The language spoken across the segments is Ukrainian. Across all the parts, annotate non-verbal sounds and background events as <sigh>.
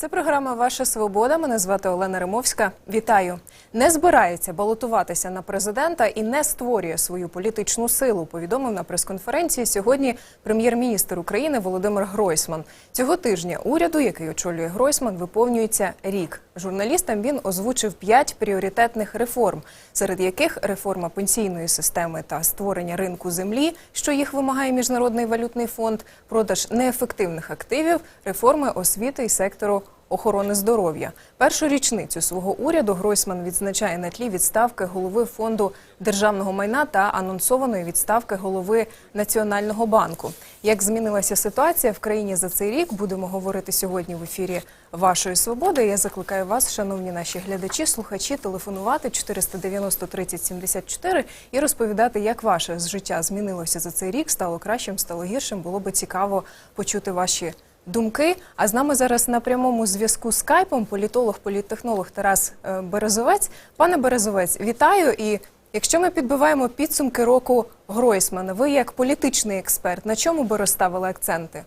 Це програма Ваша Свобода. Мене звати Олена Римовська. Вітаю. Не збирається балотуватися на президента і не створює свою політичну силу. Повідомив на прес-конференції сьогодні прем'єр-міністр України Володимир Гройсман. Цього тижня уряду, який очолює Гройсман, виповнюється рік. Журналістам він озвучив п'ять пріоритетних реформ, серед яких реформа пенсійної системи та створення ринку землі, що їх вимагає міжнародний валютний фонд, продаж неефективних активів, реформи освіти і сектору охорони здоров'я. Першу річницю свого уряду Гройсман відзначає на тлі відставки голови фонду державного майна та анонсованої відставки голови Національного банку. Як змінилася ситуація в країні за цей рік, будемо говорити сьогодні в ефірі вашої свободи. Я закликаю вас, шановні наші глядачі, слухачі, телефонувати 490 30 74 і розповідати, як ваше життя змінилося за цей рік, стало кращим, стало гіршим. Було би цікаво почути ваші думки. А з нами зараз на прямому зв'язку з скайпом політолог, політтехнолог Тарас е, Березовець. Пане Березовець, вітаю. І якщо ми підбиваємо підсумки року Гройсмана, ви як політичний експерт, на чому би розставили акценти?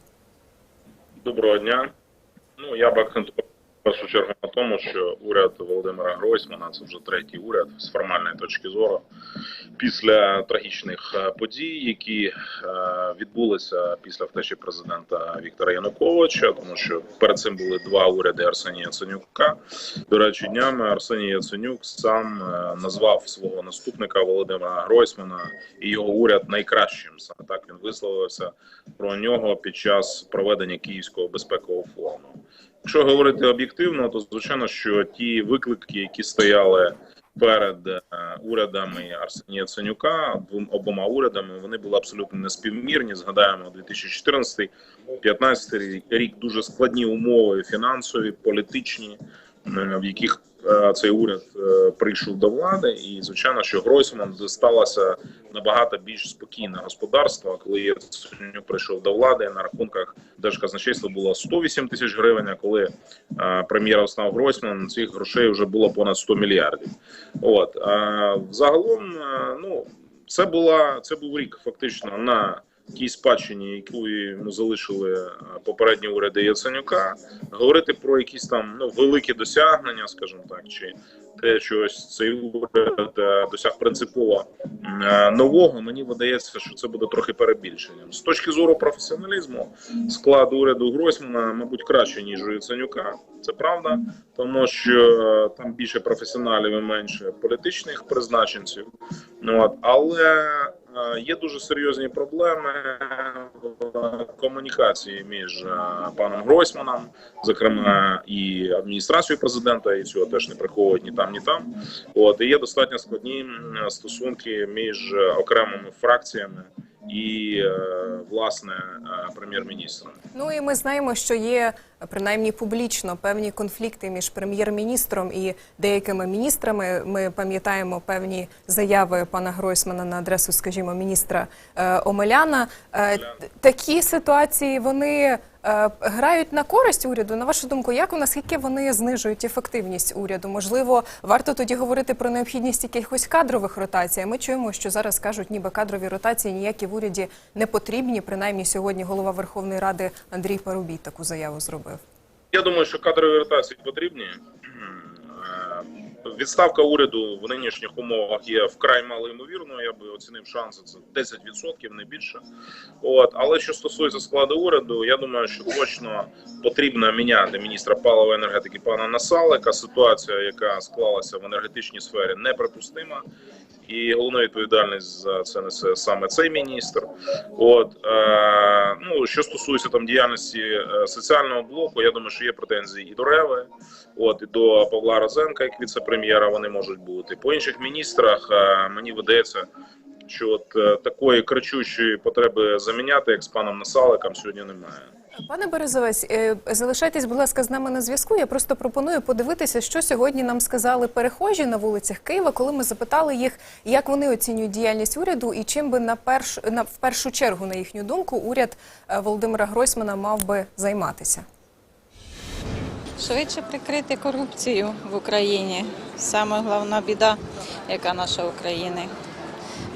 Доброго дня. Ну я б акцентував першу чергу на тому, що уряд Володимира Гройсмана це вже третій уряд з формальної точки зору після трагічних е, подій, які е, відбулися після втечі президента Віктора Януковича, тому що перед цим були два уряди Арсенія Яценюка. До речі, днями Арсеній Яценюк сам е, назвав свого наступника Володимира Гройсмана і його уряд найкращим. Саме так він висловився про нього під час проведення Київського безпекового форуму. Якщо говорити об'єктивно, то звичайно, що ті виклики, які стояли перед е, урядами Арсенія Яценюка, обома урядами, вони були абсолютно неспівмірні. Згадаємо 2014-15 рік дуже складні умови фінансові, політичні, е, в яких цей уряд е, прийшов до влади, і звичайно, що Гройсман сталося набагато більш спокійне господарство. Коли Яценюк прийшов до влади, на рахунках держказначейства було 108 тисяч гривень. А коли е, прем'єром став Гройсман, цих грошей вже було понад 100 мільярдів. От а загалом, е, ну це була це був рік фактично на тій спадщині, яку йому залишили е, попередні уряди Яценюка, говорити про якісь там ну великі досягнення, скажімо так, чи те, що ось цей уряд е, досяг принципово е, нового, мені видається, що це буде трохи перебільшенням. З точки зору професіоналізму, склад уряду Гройсмана, мабуть, краще ніж у Яценюка. Це правда, тому що там більше професіоналів і менше політичних призначенців. Ну, от, але є дуже серйозні проблеми в комунікації між е, паном Гройсманом, зокрема і адміністрацією президента, і цього теж не приховують ні там, ні там. От і є достатньо складні стосунки між е, окремими фракціями і е, власне е, прем'єр-міністром. Ну і ми знаємо, що є принаймні публічно певні конфлікти між прем'єр-міністром і деякими міністрами. Ми пам'ятаємо певні заяви пана Гройсмана на адресу, скажімо, міністра е, Омеляна. Е, такі ситуації вони е, грають на користь уряду. На вашу думку, як у наскільки вони знижують ефективність уряду? Можливо, варто тоді говорити про необхідність якихось кадрових ротацій. Ми чуємо, що зараз кажуть, ніби кадрові ротації ніякі в уряді не потрібні. Принаймні сьогодні голова Верховної Ради Андрій Парубій таку заяву зробив. Я думаю, що кадрові ротації потрібні. Відставка уряду в нинішніх умовах є вкрай малоймовірною. Я би оцінив шанси це 10%, не більше. От але що стосується складу уряду, я думаю, що точно потрібно міняти міністра палива енергетики пана Насалика. Ситуація, яка склалася в енергетичній сфері, неприпустима. І головну відповідальність за це несе саме цей міністр. От е, ну що стосується там діяльності е, соціального блоку, я думаю, що є претензії і до Реви, от і до Павла Розенка, як віце-прем'єра, вони можуть бути по інших міністрах. Е, мені видається, що от е, такої кричущої потреби заміняти, як з паном Насаликом, сьогодні немає. Пане Березовець, е, залишайтесь, будь ласка, з нами на зв'язку. Я просто пропоную подивитися, що сьогодні нам сказали перехожі на вулицях Києва, коли ми запитали їх, як вони оцінюють діяльність уряду і чим би на перш на в першу чергу, на їхню думку, уряд Володимира Гройсмана мав би займатися. Швидше прикрити корупцію в Україні. Саме головна біда, яка наша України.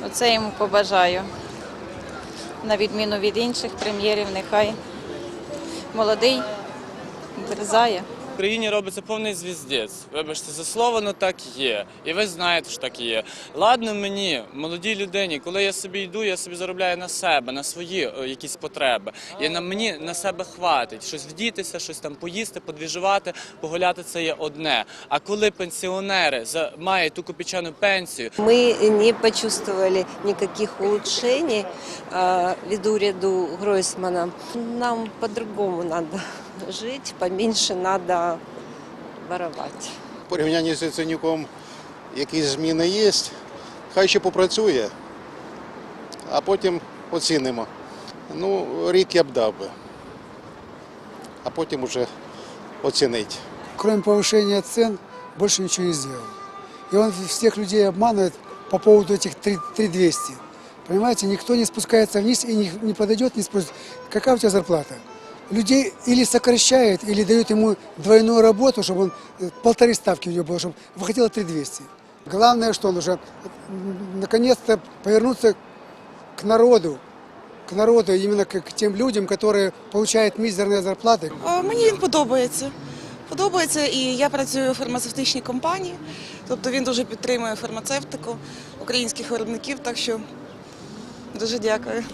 Оце йому побажаю. На відміну від інших прем'єрів, нехай молодий дерзає, Україні робиться повний звіздець. Вибачте, за слово, ну так є. І ви знаєте, що так є. Ладно мені, молодій людині, коли я собі йду, я собі заробляю на себе, на свої о, якісь потреби. І на мені на себе хватить. Щось вдітися, щось там поїсти, подвіжувати, погуляти це є одне. А коли пенсіонери за мають ту копійчану пенсію, Мы не почувствовали никаких улучшений э, ввиду ряду Гройсмана. Нам по-другому надо жить, поменьше надо воровать. В порівнянні з Яценюком якісь зміни є. Хай ще попрацює, а потім оцінимо. Ну, рік я б дав би, а потім уже оцінить. кроме повышения цен, больше ничего не сделал. И он всех людей обманывает по поводу этих 3 3200. Понимаете, никто не спускается вниз и не, не подойдет, не спросит, какая у тебя зарплата. Людей или сокращает, или дает ему двойную работу, чтобы он э, полторы ставки у него было, чтобы выходило 3200. Главное, что он уже м, наконец-то повернуться к народу, к народу, именно к, к тем людям, которые получают мизерные зарплаты. А, Мені він подобається. Подобається, і я працюю у фармацевтичній компанії, тобто він дуже підтримує фармацевтику українських виробників, так що дуже дякую.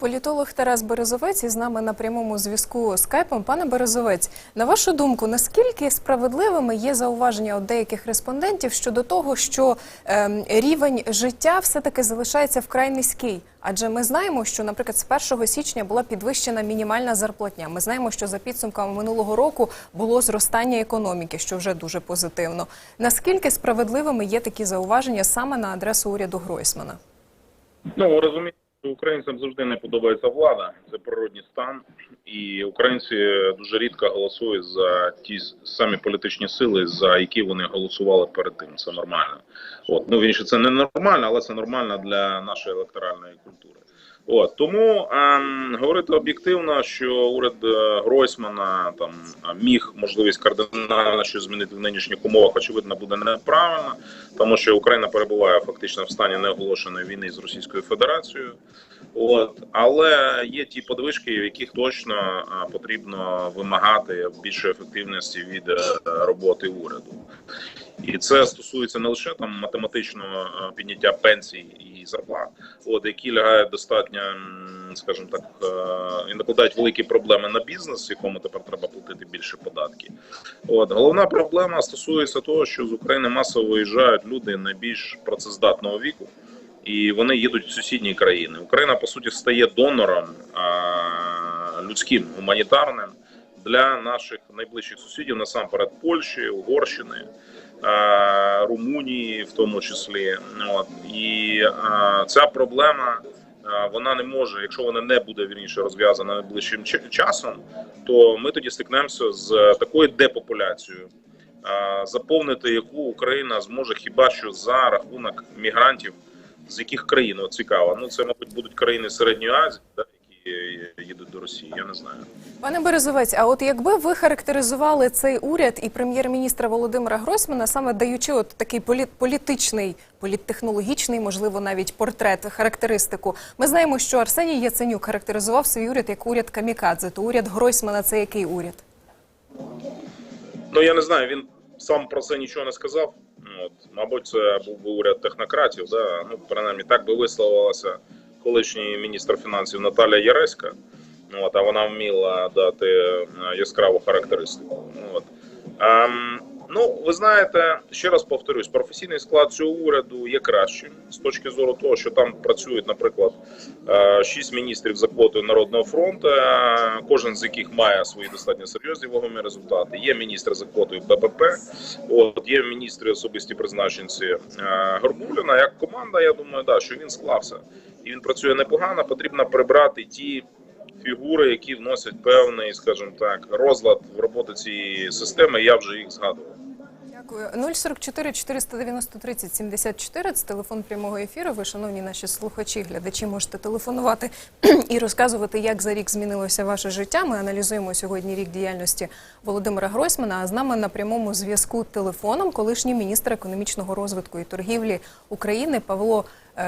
Політолог Тарас Березовець із нами на прямому зв'язку скайпом. Пане Березовець, на вашу думку, наскільки справедливими є зауваження у деяких респондентів щодо того, що ем, рівень життя все-таки залишається вкрай низький? Адже ми знаємо, що, наприклад, з 1 січня була підвищена мінімальна зарплатня. Ми знаємо, що за підсумками минулого року було зростання економіки, що вже дуже позитивно. Наскільки справедливими є такі зауваження саме на адресу уряду Гройсмана? Ну що українцям завжди не подобається влада, це природній стан, і українці дуже рідко голосують за ті самі політичні сили, за які вони голосували перед тим. Це нормально. От ну він це не нормально, але це нормально для нашої електоральної культури. От тому ем, говорити об'єктивно, що уряд е, Гройсмана там міг можливість кардинально щось змінити в нинішніх умовах, очевидно, буде неправильно, тому що Україна перебуває фактично в стані неоголошеної війни з Російською Федерацією. От але є ті подвижки, в яких точно е, потрібно вимагати більшої ефективності від е, роботи уряду. І це стосується не лише там математичного е, підняття пенсій і зарплат, от які лягають достатньо, скажімо так, е, і накладають великі проблеми на бізнес, якому тепер треба платити більше податки. От головна проблема стосується того, що з України масово виїжджають люди найбільш працездатного віку, і вони їдуть в сусідні країни. Україна по суті стає донором людським гуманітарним для наших найближчих сусідів, насамперед Польщі, Угорщини. е, Румунії, в тому числі, от і е, ця проблема е, вона не може, якщо вона не буде вірніше розв'язана найближчим часом, то ми тоді стикнемося з такою депопуляцією, заповнити яку Україна зможе хіба що за рахунок мігрантів, з яких країн цікаво. Ну це мабуть будуть країни середньої Азії, їдуть до Росії. Я не знаю. Пане Березовець, а от якби ви характеризували цей уряд і прем'єр-міністра Володимира Гройсмана, саме даючи от такий політ, політичний, політтехнологічний, можливо, навіть портрет, характеристику. Ми знаємо, що Арсеній Яценюк характеризував свій уряд як уряд камікадзе. То уряд Гройсмана це який уряд? Ну я не знаю, він сам про це нічого не сказав. От, мабуть, це був би уряд технократів. Да? Ну, принаймні, так би висловилася колишній міністр фінансів Наталя Яреська. От, а вона вміла дати е, яскраву характеристику. От. Ем, ну, ви знаєте, ще раз повторюсь, професійний склад цього уряду є кращим з точки зору того, що там працюють, наприклад, е, шість міністрів за квотою Народного фронту, е, кожен з яких має свої достатньо серйозні вагомі результати. Є міністр за квотою БПП, от є міністри особисті призначенці Горбуліна. Як команда, я думаю, да, що він склався і він працює непогано. Потрібно прибрати ті фігури, які вносять певний, скажімо так, розлад в роботу цієї системи. Я вже їх згадував. Дякую. 044 490 30 74 – це телефон прямого ефіру. Ви, шановні наші слухачі, глядачі, можете телефонувати <clears throat> і розказувати, як за рік змінилося ваше життя. Ми аналізуємо сьогодні рік діяльності Володимира Гройсмана. А з нами на прямому зв'язку телефоном колишній міністр економічного розвитку і торгівлі України Павло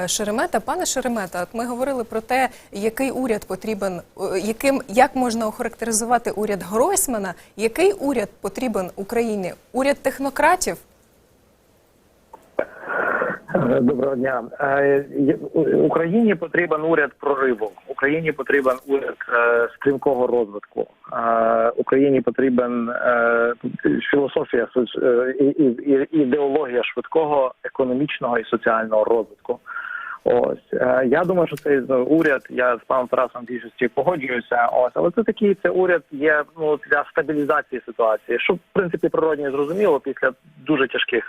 Шеремета. Пане Шеремета, от ми говорили про те, який уряд потрібен, е, яким як можна охарактеризувати уряд Гройсмана. Який уряд потрібен Україні? Уряд технократів? Е, Доброго дня. Е, Україні потрібен уряд прориву. Україні потрібен уряд е, стрімкого розвитку. Україні потрібен філософія ідеологія швидкого економічного і соціального розвитку. Ось я думаю, що цей уряд. Я з паном Тарасом більшості погоджуюся. Ось, але це такий це уряд є ну для стабілізації ситуації, що в принципі природні зрозуміло після дуже тяжких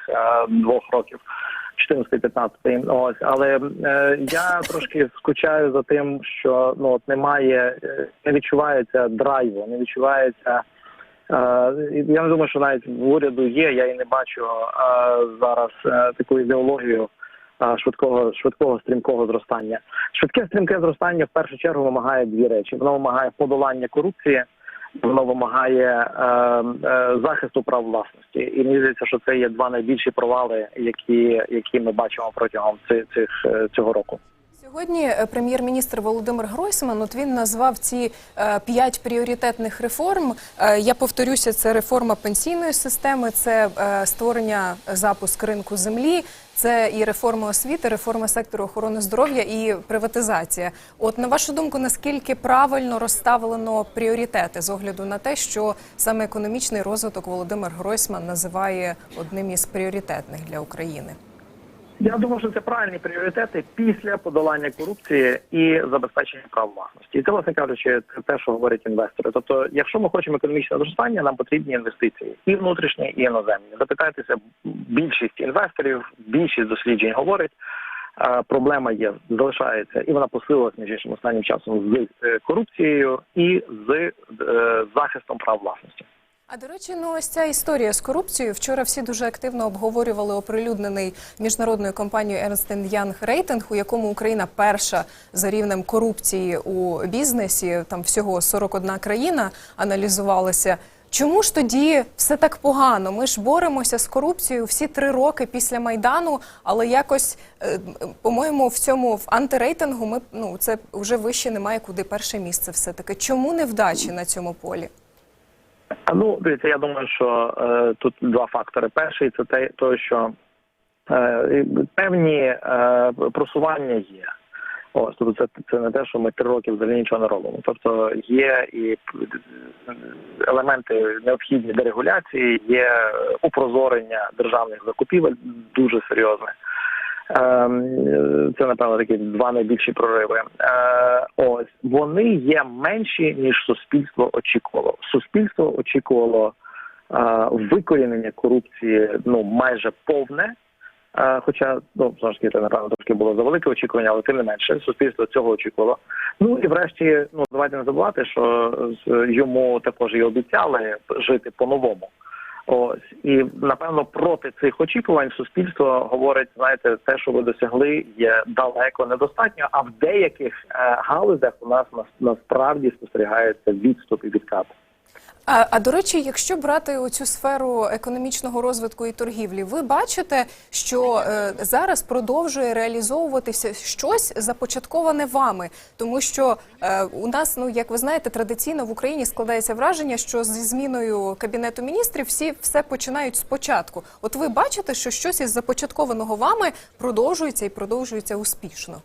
двох років. 14-15, ось, але е, я трошки скучаю за тим, що ну от немає, е, не відчувається драйву, не відчувається. Е, я не думаю, що навіть в уряду є. Я і не бачу е, зараз таку ідеологію швидкого швидкого стрімкого зростання. Швидке стрімке зростання в першу чергу вимагає дві речі: воно вимагає подолання корупції. Воно вимагає е, е, захисту прав власності, і мені здається, що це є два найбільші провали, які, які ми бачимо протягом цих, цих е, цього року. Сьогодні е, прем'єр-міністр Володимир Гройсман от він назвав ці е, п'ять пріоритетних реформ. Я повторюся, це реформа пенсійної системи, це створення запуск ринку землі, це і реформа освіти, реформа сектору охорони здоров'я і приватизація. От на вашу думку, наскільки правильно розставлено пріоритети з огляду на те, що саме економічний розвиток Володимир Гройсман називає одним із пріоритетних для України? Я думаю, що це правильні пріоритети після подолання корупції і забезпечення прав власності. І це, власне кажучи, це те, що говорять інвестори. Тобто, якщо ми хочемо економічне зростання, нам потрібні інвестиції і внутрішні, і іноземні. Запитайтеся, більшість інвесторів, більшість досліджень говорить. Проблема є, залишається, і вона посилилась між іншим останнім часом з е, корупцією і з е, захистом прав власності. А до речі, ну ось ця історія з корупцією. Вчора всі дуже активно обговорювали оприлюднений міжнародною компанією Ernst Young рейтинг, у якому Україна перша за рівнем корупції у бізнесі. Там всього 41 країна аналізувалася. Чому ж тоді все так погано? Ми ж боремося з корупцією всі три роки після майдану, але якось, е, по-моєму, в цьому в антирейтингу ми ну це вже вище немає куди перше місце. Все таки чому невдачі на цьому полі? Ну, дивіться, я думаю, що е, тут два фактори. Перший це те, то, що е, певні е, просування є. Ось тобто це, це не те, що ми три роки взагалі нічого не робимо. Тобто є і е, елементи необхідні дерегуляції, є упрозорення державних закупівель дуже серйозне. Ем, Це напевно такі два найбільші прориви. Е, Ось вони є менші ніж суспільство очікувало. Суспільство очікувало е, викорінення корупції ну майже повне. Е, Хоча ну знову ж таки, це напевно трошки було за велике очікування, але тим не менше суспільство цього очікувало. Ну і врешті, ну давайте не забувати, що йому також і обіцяли жити по-новому. Ось і напевно проти цих очікувань суспільство говорить: знаєте, те, що ви досягли, є далеко недостатньо. А в деяких е, галузях у нас нас- насправді спостерігається відступ і відкат. А, а до речі, якщо брати оцю сферу економічного розвитку і торгівлі, ви бачите, що е, зараз продовжує реалізовуватися щось започатковане вами, тому що е, у нас, ну як ви знаєте, традиційно в Україні складається враження, що зі зміною кабінету міністрів всі все починають спочатку. От ви бачите, що щось із започаткованого вами продовжується і продовжується успішно.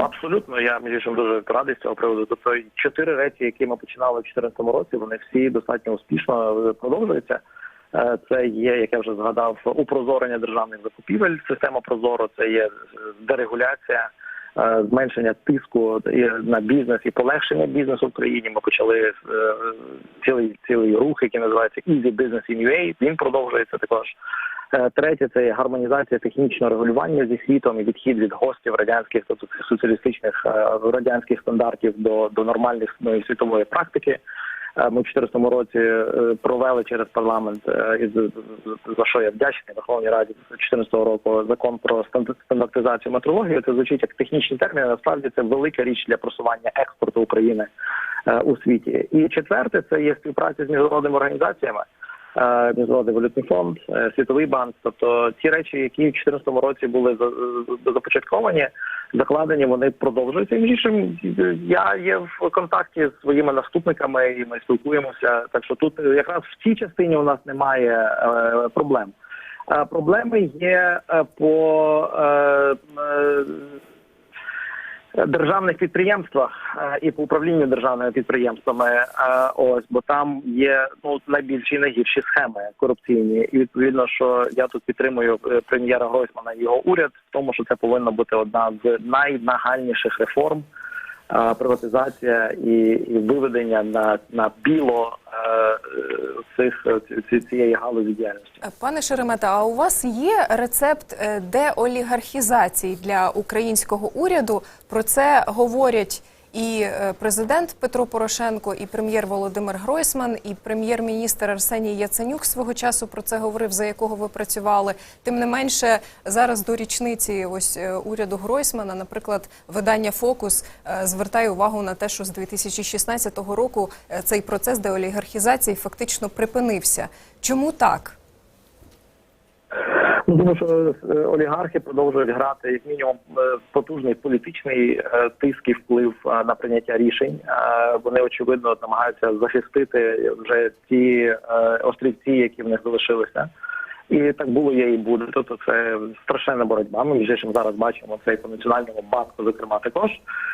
Абсолютно, я між дуже радий з цього приводу. Тобто чотири речі, які ми починали в 2014 році, вони всі достатньо успішно продовжуються. Е, Це є, як я вже згадав, упрозорення державних закупівель. Система Прозоро це є дерегуляція, е, зменшення тиску на бізнес і полегшення бізнесу в країні. Ми почали е, цілий цілий рух, який називається Easy Business in UA. Він продовжується також. Е, Третє це гармонізація технічного регулювання зі світом і відхід від гостів радянських, цих соціалістичних е, радянських стандартів до, до нормальних ну, світової практики. Е, Ми в 2014 році провели через парламент, і за що я вдячний Верховній Раді 2014 року закон про стандар- стандартизацію метрології. Це звучить як технічні терміни. Насправді це велика річ для просування експорту України у світі. І четверте це є співпраця з міжнародними організаціями. Е, Міжнародний валютний фонд, е, Світовий банк. Тобто ті речі, які в 2014 році були за- за- започатковані, закладені, вони продовжуються. І між іншим, я є в контакті з своїми наступниками, і ми спілкуємося. Так що тут якраз в цій частині у нас немає е, проблем. Проблеми є по державних підприємствах е, і по управлінню державними підприємствами. е, Ось бо там є ну найбільші найгірші схеми корупційні. І відповідно, що я тут підтримую е, прем'єра Гройсмана і його уряд в тому, що це повинна бути одна з найнагальніших реформ. Приватизація і, і виведення на, на біло цих ці- цієї галузі діяльності. Е, Пане Шеремета, а у вас є рецепт е, деолігархізації для українського уряду? Про це говорять і е, президент Петро Порошенко, і прем'єр Володимир Гройсман, і прем'єр-міністр Арсеній Яценюк свого часу про це говорив, за якого ви працювали. Тим не менше, зараз до річниці ось е, уряду Гройсмана, наприклад, видання Фокус е, звертає увагу на те, що з 2016 року цей процес деолігархізації фактично припинився. Чому так? Тому що е, олігархи продовжують грати як мінімум е, потужний політичний е, тиск і вплив на прийняття рішень. Вони очевидно намагаються захистити вже ті острівці, які в них залишилися. І так було, є і буде. Тобто це страшенна боротьба. Ми між іншим зараз бачимо це і по національному банку, зокрема також.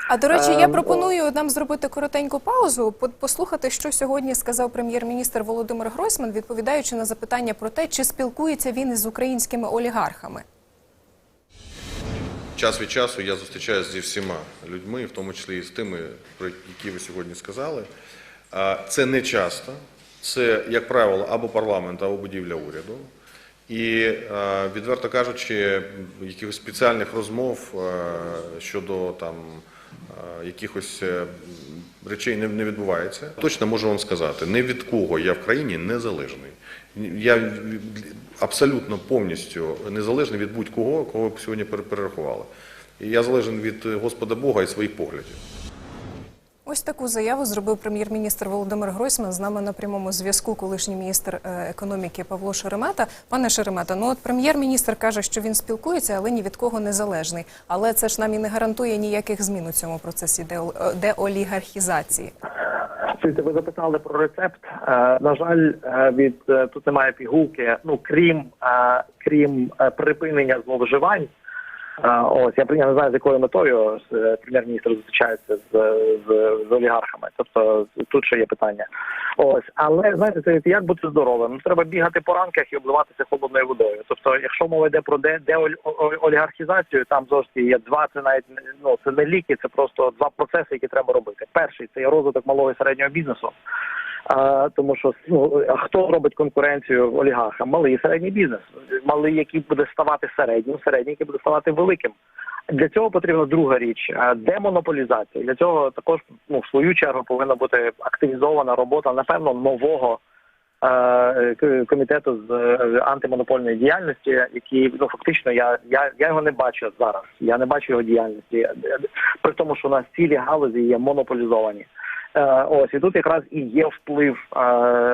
А до речі, я Ем, пропоную нам зробити коротеньку паузу, по- послухати, що сьогодні сказав прем'єр-міністр Володимир Гройсман, відповідаючи на запитання про те, чи спілкується він із українськими олігархами. Час від часу я зустрічаюся зі всіма людьми, в тому числі і з тими, про які ви сьогодні сказали. Це не часто, це, як правило, або парламент, або будівля уряду. І, е, відверто кажучи, якихось спеціальних розмов е, щодо там е, якихось речей не, не відбувається. Точно можу вам сказати, ні від кого я в країні незалежний. Я абсолютно повністю незалежний від будь-кого, кого б сьогодні перерахували. Я залежен від Господа Бога і своїх поглядів. Ось таку заяву зробив прем'єр-міністр Володимир Гройсман. З нами на прямому зв'язку колишній міністр е, економіки Павло Шеремета. Пане Шеремета, ну от прем'єр-міністр каже, що він спілкується, але ні від кого не залежний. Але це ж нам і не гарантує ніяких змін у цьому процесі е, деолігархізації. Ви запитали про рецепт. Е, на жаль, від тут немає пігулки. Ну крім крім припинення зловживань. Ось я я не знаю, з якою метою е, прем'єр-міністр зустрічається з, з, з олігархами. Тобто тут ще є питання. Ось, але знаєте, це як бути здоровим. Ну, Треба бігати по ранках і обливатися холодною водою. Тобто, якщо мова йде про де, деолігархізацію, там зовсім є два. Це навіть ну це не ліки, це просто два процеси, які треба робити. Перший це є розвиток малого і середнього бізнесу. А, тому що ну, а хто робить конкуренцію олігархам? Малий і середній бізнес. Малий, який буде ставати середнім, середній, який буде ставати великим. Для цього потрібна друга річ демонополізація. Для цього також ну, в свою чергу повинна бути активізована робота, напевно, нового е, комітету з е, антимонопольної діяльності, який ну фактично я, я, я його не бачу зараз. Я не бачу його діяльності, при тому, що у нас цілі галузі є монополізовані. Е, Ось і тут якраз і є вплив е,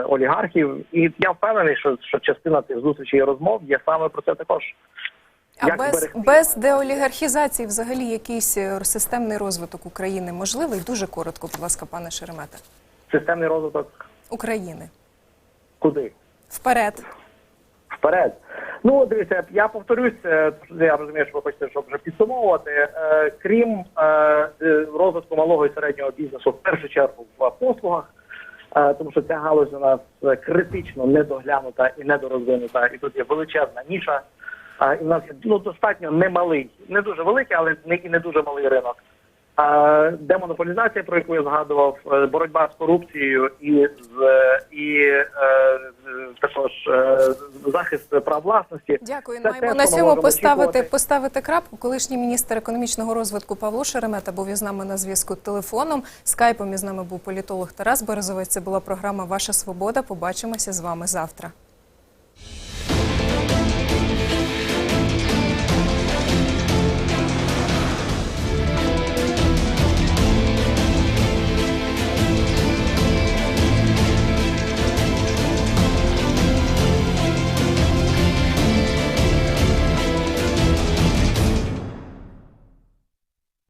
олігархів, і я впевнений, що, що частина цих зустрічей і розмов є саме про це також. А Як без, без деолігархізації взагалі якийсь е, системний розвиток України можливий? Дуже коротко, будь ласка, пане Шеремета. Системний розвиток України. куди? Вперед. Вперед. Ну, дивіться, я повторюсь, е, я розумію, що ви хочете, щоб вже підсумовувати. Е, Крім е, розвитку малого і середнього бізнесу, в першу чергу в послугах, тому що ця галузь у нас критично недоглянута і недорозвинута, і тут є величезна ніша. І в нас є ну, достатньо немалий, не дуже великий, але не і не дуже малий ринок. Демонополізація, про яку я згадував, е, боротьба з корупцією і з і е, також е, захист прав власності. Дякую. Це Маємо те, на цьому поставити, очікувати. поставити крапку. Колишній міністр економічного розвитку Павло Шеремета був із нами на зв'язку телефоном. Скайпом із нами був політолог Тарас Березовець. Це була програма Ваша Свобода. Побачимося з вами завтра.